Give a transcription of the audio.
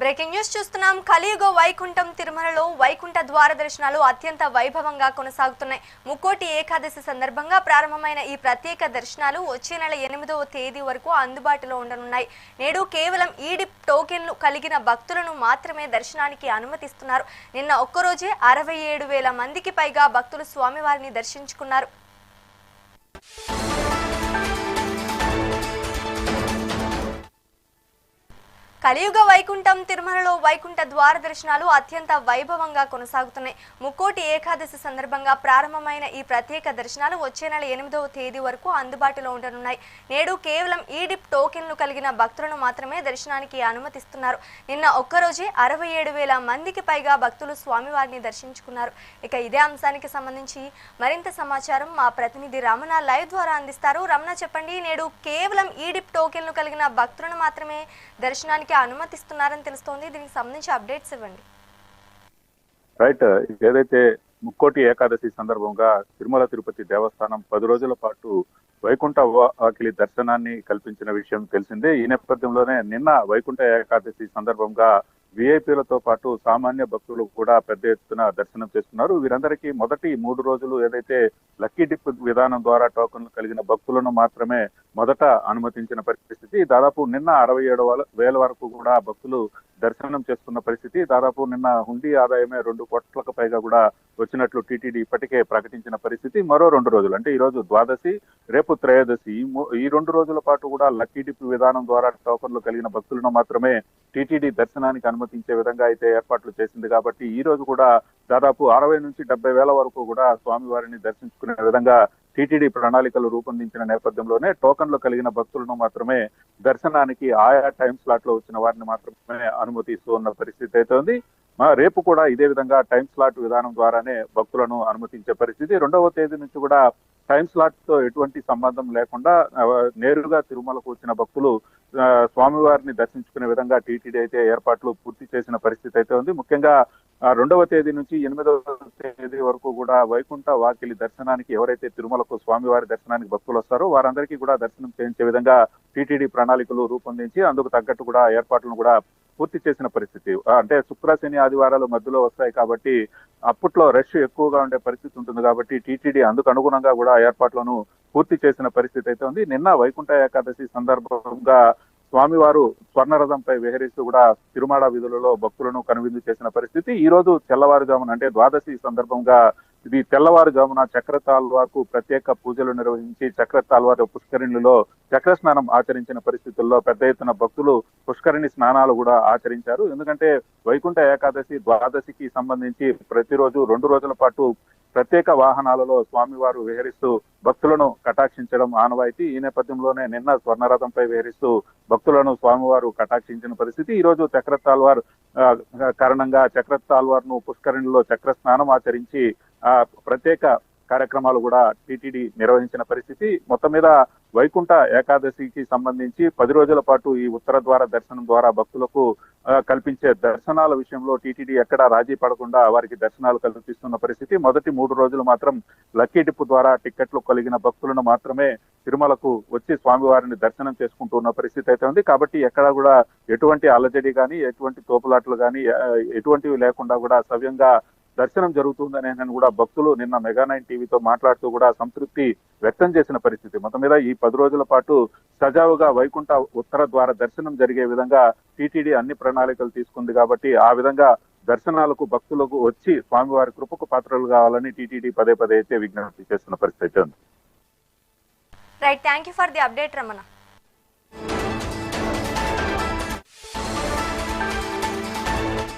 Breaking news చూస్తున్నాం. కలియుగ వైకుంఠం తిరుమలలో వైకుంఠ ద్వార దర్శనాలు అత్యంత వైభవంగా కొనసాగుతున్నాయి. ముక్కోటి ఏకాదశి సందర్భంగా ప్రారంభమైన ఈ ప్రత్యేక దర్శనాలు వచ్చే నెల ఎనిమిదవ తేదీ వరకు అందుబాటులో ఉండనున్నాయి. నేడు కేవలం ఈడిప్ టోకెన్లు కలిగిన భక్తులను మాత్రమే దర్శనానికి అనుమతిస్తున్నారు. నిన్న ఒక్కరోజే అరవై ఏడు వేల మందికి పైగా భక్తులు స్వామివారిని దర్శించుకున్నారు. కలియుగ వైకుంఠం తిరుమలలో వైకుంఠ ద్వార దర్శనాలు అత్యంత వైభవంగా కొనసాగుతున్నాయి. ముక్కోటి ఏకాదశి సందర్భంగా ప్రారంభమైన ఈ ప్రత్యేక దర్శనాలు వచ్చే నెల ఎనిమిదవ తేదీ వరకు అందుబాటులో ఉండనున్నాయి. నేడు కేవలం ఈడిప్ టోకెన్లు కలిగిన భక్తులను మాత్రమే దర్శనానికి అనుమతిస్తున్నారు. నిన్న ఒక్కరోజే అరవై ఏడు వేల మందికి పైగా భక్తులు స్వామివారిని దర్శించుకున్నారు. ఇక ఇదే అంశానికి సంబంధించి మరింత సమాచారం మా ప్రతినిధి రమణ లైవ్ ద్వారా అందిస్తారు. రమణ చెప్పండి నేడు కేవలం ఈడిప్ టోకెన్లు కలిగిన భక్తులను మాత్రమే దర్శనానికి అనుమతిస్తున్నారని తెలుస్తోంది. దీనికి సంబంధించి అప్డేట్స్ ఇవ్వండి. రైట్. ఏదైతే ముక్కోటి ఏకాదశి సందర్భంగా తిరుమల తిరుపతి దేవస్థానం పది రోజుల పాటు వైకుంఠ వాకిలి దర్శనాన్ని కల్పించిన విషయం తెలిసిందే. ఈ నేపథ్యంలోనే నిన్న వైకుంఠ ఏకాదశి సందర్భంగా విఐపీలతో పాటు సామాన్య భక్తులు కూడా పెద్ద ఎత్తున దర్శనం చేస్తున్నారు వీరందరికీ మొదటి మూడు రోజులు ఏదైతే లక్కీ డిప్ విధానం ద్వారా టోకన్లు కలిగిన భక్తులను మాత్రమే మొదట అనుమతించిన పరిస్థితి. దాదాపు నిన్న అరవై ఏడు వేల వరకు కూడా భక్తులు దర్శనం చేసుకున్న పరిస్థితి. దాదాపు నిన్న హుండీ ఆదాయమే రెండు కోట్లకు పైగా కూడా వచ్చినట్లు టీటీడీ ఇప్పటికే ప్రకటించిన పరిస్థితి. మరో రెండు రోజులు అంటే ఈ రోజు ద్వాదశి రేపు త్రయోదశి. ఈ మూ- ఈ రెండు రోజుల పాటు కూడా లక్కీ డిప్ విధానం ద్వారా టోకన్లు కలిగిన భక్తులను మాత్రమే టీటీడీ దర్శనానికి అనుమతించే విధంగా అయితే ఏర్పాట్లు చేసింది. కాబట్టి ఈ రోజు కూడా దాదాపు అరవై నుంచి డెబ్బై వేల వరకు కూడా స్వామివారిని దర్శించుకునే విధంగా టీటీడీ ప్రణాళికలు రూపొందించిన నేపథ్యంలోనే టోకన్లు కలిగిన భక్తులను మాత్రమే దర్శనానికి ఆయా టైం స్లాట్లో వచ్చిన వారిని మాత్రమే అనుమతిస్తూ ఉన్న పరిస్థితి అయితే ఉంది మా రేపు కూడా ఇదే విధంగా టైం స్లాట్ విధానం ద్వారానే భక్తులను అనుమతించే పరిస్థితి. రెండవ తేదీ నుంచి కూడా టైం స్లాట్తో ఎటువంటి సంబంధం లేకుండా నేరుగా తిరుమలకు వచ్చిన భక్తులు స్వామివారిని దర్శించుకునే విధంగా టీటీడీ అయితే ఏర్పాట్లు పూర్తి చేసిన పరిస్థితి అయితే ఉంది ముఖ్యంగా రెండవ తేదీ నుంచి ఎనిమిదవ తేదీ వరకు కూడా వైకుంఠ వాకిలి దర్శనానికి ఎవరైతే తిరుమలకు స్వామివారి దర్శనానికి భక్తులు వస్తారో వారందరికీ కూడా దర్శనం చేయించే విధంగా టీటీడీ ప్రణాళికలు రూపొందించి అందుకు తగ్గట్టు కూడా ఏర్పాట్లను కూడా పూర్తి చేసిన పరిస్థితి. అంటే శుక్ర శని ఆదివారాలు మధ్యలో వస్తాయి కాబట్టి అప్పట్లో రష్ ఎక్కువగా ఉండే పరిస్థితి ఉంటుంది కాబట్టి టీటీడీ అందుకు అనుగుణంగా కూడా ఏర్పాట్లను పూర్తి చేసిన పరిస్థితి అయితే ఉంది. నిన్న వైకుంఠ ఏకాదశి సందర్భంగా స్వామివారు స్వర్ణరథంపై విహరిస్తూ కూడా తిరుమాడ వీధులలో భక్తులను కనువిందు చేసిన పరిస్థితి. ఈ రోజు తెల్లవారుజామున అంటే ద్వాదశి సందర్భంగా ఇది తెల్లవారుజామున చక్ర తాల్వాకు ప్రత్యేక పూజలు నిర్వహించి చక్ర చక్రతాల్వార్ పుష్కరిణిలో చక్ర స్నానం ఆచరించిన పరిస్థితుల్లో పెద్ద ఎత్తున భక్తులు పుష్కరిణి స్నానాలు కూడా ఆచరించారు. ఎందుకంటే వైకుంఠ ఏకాదశి ద్వాదశికి సంబంధించి ప్రతిరోజు రెండు రోజుల పాటు ప్రత్యేక వాహనాలలో స్వామివారు విహరిస్తూ భక్తులను కటాక్షించడం ఆనవాయితీ. ఈ నేపథ్యంలోనే నిన్న స్వర్ణరథంపై విహరిస్తూ భక్తులను స్వామివారు కటాక్షించిన పరిస్థితి. ఈ రోజు చక్రతాల్వార్ ఆ, కారణంగా చక్రతాల్వార్ను పుష్కరిణిలో చక్ర స్నానం ఆచరించి ఆ ప్రత్యేక కార్యక్రమాలు కూడా టీటీడీ నిర్వహించిన పరిస్థితి. మొత్తం మీద వైకుంఠ ఏకాదశికి సంబంధించి పది రోజుల పాటు ఈ ఉత్తర ద్వార దర్శనం ద్వారా భక్తులకు కల్పించే దర్శనాల విషయంలో టీటీడీ ఎక్కడా రాజీ పడకుండా వారికి దర్శనాలు కల్పిస్తున్న పరిస్థితి. మొదటి మూడు రోజులు మాత్రం లక్కీ డిప్ ద్వారా టిక్కెట్లు కలిగిన భక్తులను మాత్రమే తిరుమలకు వచ్చి స్వామివారిని దర్శనం చేసుకుంటూ ఉన్న పరిస్థితి అయితే ఉంది. కాబట్టి ఎక్కడా కూడా ఎటువంటి అలజడి కానీ ఎటువంటి తోపులాట్లు కానీ ఎటువంటివి లేకుండా కూడా సవ్యంగా దర్శనం జరుగుతుందని కూడా భక్తులు నిన్న మెగా నైన్ టీవీతో మాట్లాడుతూ కూడా సంతృప్తి వ్యక్తం చేసిన పరిస్థితి. మొత్తం మీద ఈ పది రోజుల పాటు సజావుగా వైకుంఠ ఉత్తర ద్వార దర్శనం జరిగే విధంగా టీటీడీ అన్ని ప్రణాళికలు తీసుకుంది కాబట్టి ఆ విధంగా దర్శనాలకు భక్తులకు వచ్చి స్వామివారి కృపకు పాత్రలు కావాలని టీటీడీ పదే పదే అయితే విజ్ఞప్తి చేస్తున్న పరిస్థితి ఉంది. Right thank you for the update Ramana